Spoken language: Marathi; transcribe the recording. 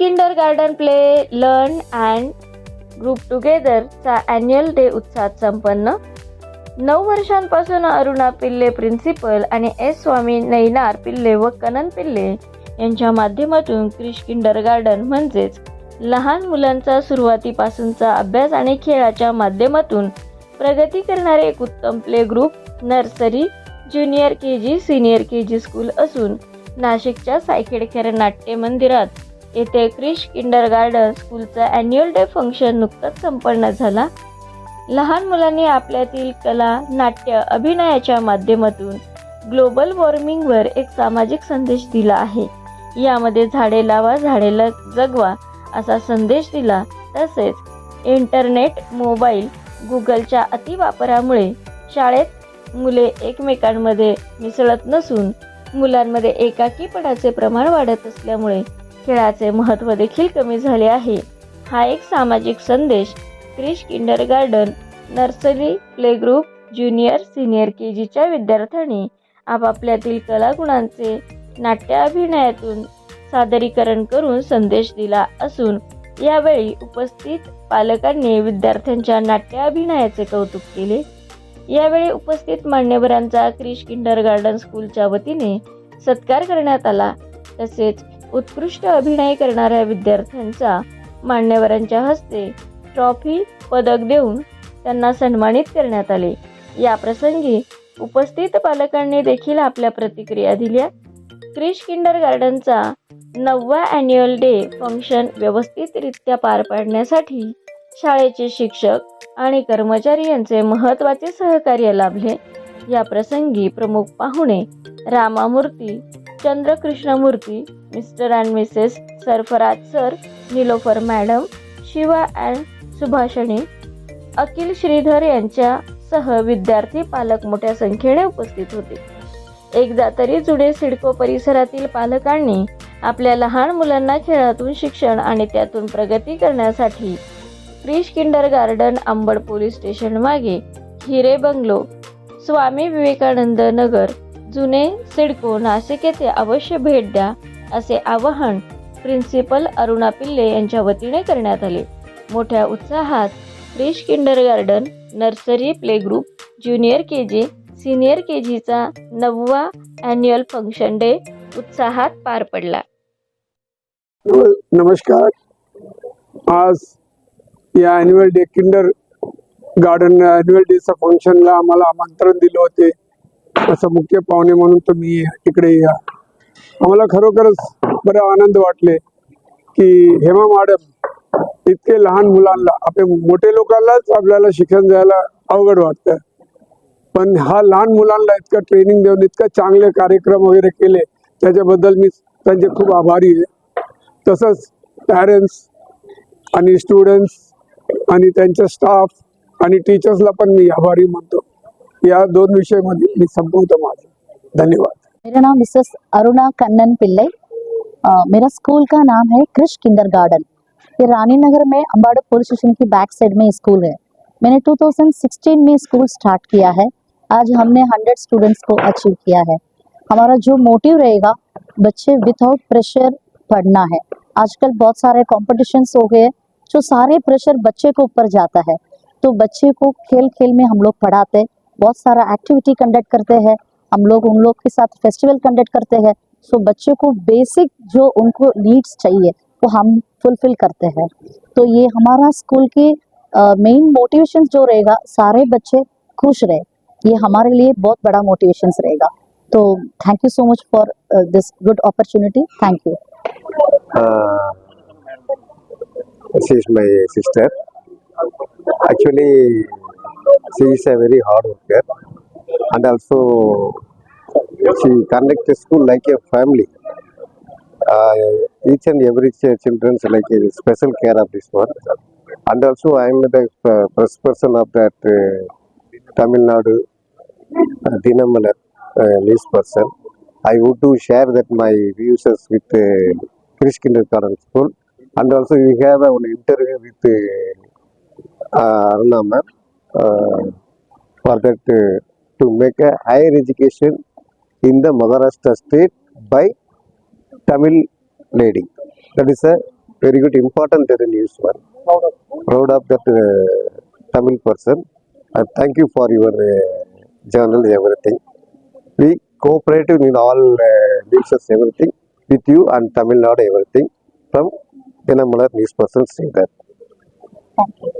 Kindergarten play learn and group टुगेदरचा annual day उत्साहात संपन्न. नऊ वर्षांपासून अरुणा पिल्ले प्रिन्सिपल आणि एस स्वामी नैनार पिल्ले व कनन पिल्ले यांच्या माध्यमातून क्रिश किंडर गार्डन म्हणजेच लहान मुलांचा सुरुवातीपासूनचा अभ्यास आणि खेळाच्या माध्यमातून प्रगती करणारे एक उत्तम play group nursery junior K G senior K G school असून नाशिकच्या सायखेडखेर नाट्य मंदिरात येथे क्रिश किंडर गार्डन स्कूलचा अॅन्युअल डे फंक्शन नुकताच संपन्न झाला. लहान मुलांनी आपल्यातील कला नाट्य अभिनयाच्या माध्यमातून ग्लोबल वॉर्मिंगवर एक सामाजिक संदेश दिला आहे. यामध्ये झाडे लावा झाडे जगवा असा संदेश दिला. तसेच इंटरनेट मोबाईल गुगलच्या अतिवापरामुळे शाळेत मुले एकमेकांमध्ये मिसळत नसून मुलांमध्ये एकाकीपणाचे प्रमाण वाढत असल्यामुळे खेळाचे महत्त्व देखील कमी झाले आहे. हा एक सामाजिक संदेश Krish kindergarten nursery play group junior senior K जीच्या विद्यार्थ्यांनी आपापल्यातील कलागुणांचे नाट्य अभिनयातून सादरीकरण करून संदेश दिला असून यावेळी उपस्थित पालकांनी विद्यार्थ्यांच्या नाट्य अभिनयाचे कौतुक केले. यावेळी उपस्थित मान्यवरांचा क्रिश किंडर गार्डन स्कूलच्या वतीने सत्कार करण्यात आला. तसेच उत्कृष्ट अभिनय करणाऱ्या विद्यार्थ्यांचा मान्यवरांच्या हस्ते ट्रॉफी पदक देऊन त्यांना सन्मानित करण्यात आले. या प्रसंगी उपस्थित पालकांनी देखील आपल्या प्रतिक्रिया दिल्या. क्रिश किंडर गार्डनचा नववा अॅन्युअल डे फंक्शन व्यवस्थितरित्या पार पाडण्यासाठी शाळेचे शिक्षक आणि कर्मचारी यांचे महत्त्वाचे सहकार्य लाभले. या प्रसंगी प्रमुख पाहुणे Ramamurthy Chandrakrishnamurthy mister and missus Sarfaraz sir Nilofer madam Shiva and Subhashini Akhil Shridhar यांच्यासह विद्यार्थी पालक मोठ्या संख्येने उपस्थित होते. एकदा तरी जुडे सिडको परिसरातील पालकांनी आपल्या लहान मुलांना खेळातून शिक्षण आणि त्यातून प्रगती करण्यासाठी Krish kindergarten Ambad police station मागे हिरे बंगलो स्वामी विवेकानंद नगर जुने सिडको नाशिक येथे अवश्य भेट द्या असे आवाहन प्रिन्सिपल अरुणा पिल्ले यांच्या वतीने करण्यात आले. मोठ्या उत्साहात fresh kindergarten nursery play group junior K G senior K जीचा नववा अॅन्युअल फंक्शन डे उत्साहात पार पडला. नमस्कार. आज या annual day kindergarten annual डेचा फंक्शनला आम्हाला आमंत्रण दिलं होते. असं मुख्य पाहुणे म्हणून तुम्ही इकडे या. आम्हाला खरोखरच बरं आनंद वाटले की हेमा मॅडम इतके लहान मुलांना आपले मोठे लोकांनाच आपल्याला शिक्षण द्यायला अवघड वाटतं. पण हा लहान मुलांना इतकं ट्रेनिंग देऊन इतकं चांगले कार्यक्रम वगैरे केले त्याच्याबद्दल मी त्यांचे खूप आभारी आहे. तसंच पॅरेंट्स आणि स्टुडंट्स आणि त्यांच्या स्टाफ आणि टीचर्सला पण मी आभारी मानतो. या दोन विषयामध्ये मी संपवतो माझं. धन्यवाद. मेरा नाम मिसेस अरुणा कन्नन पिल्ले. मेरा स्कूल का नाम है क्रिश किंडर गार्डन ये रानी नगर में अम्बाड़ा पुलिस स्टेशन की बैक साइड में स्कूल है. मैंने 2016 में स्कूल स्टार्ट किया है. आज हमने 100 स्टूडेंट्स को अचीव किया है. हमारा जो मोटिव रहेगा, बच्चे विदाउट प्रेशर पढ़ना है. आजकल बहुत सारे कॉम्पिटिशन्स हो गए जो सारे प्रेशर बच्चे को ऊपर जाता है. तो बच्चे को खेल खेल में हम लोग पढ़ाते हैं. बहुत सारा एक्टिविटी कंडक्ट करते हैं। हम लोग उन लोग के साथ फेस्टिवल कंडक्ट करते हैं। सो बच्चे को बेसिक जो उनको नीड्स चाहिए वो हम फुलफिल करते हैं। तो ये हमारा स्कूल की मेन मोटिवेशन जो रहेगा सारे बच्चे खुश रहे। ये हमारे लिए बहुत बड़ा मोटिवेशन रहेगा। तो thank you so much for this good opportunity thank you sister. Actually, she is a very hard worker, and also she conducts school like a family. Uh, each and every ch- children's like a special care of this one, and also I am the uh, first person of that uh, Tamil Nadu uh, Dinamalar uh, person. I would to share that my views with uh, Krish Kindergarten School, and also we have an interview with uh, uh, Aruna ma'am for that uh, to make a higher education in the Maharashtra state by Tamil lady. That is a very good, important uh, news one. Proud of that uh, Tamil person. And thank you for your uh, journal, everything. We cooperate in all uh, news, everything with you and Tamil Nadu, everything from Dinamalar news person, say that. Thank you.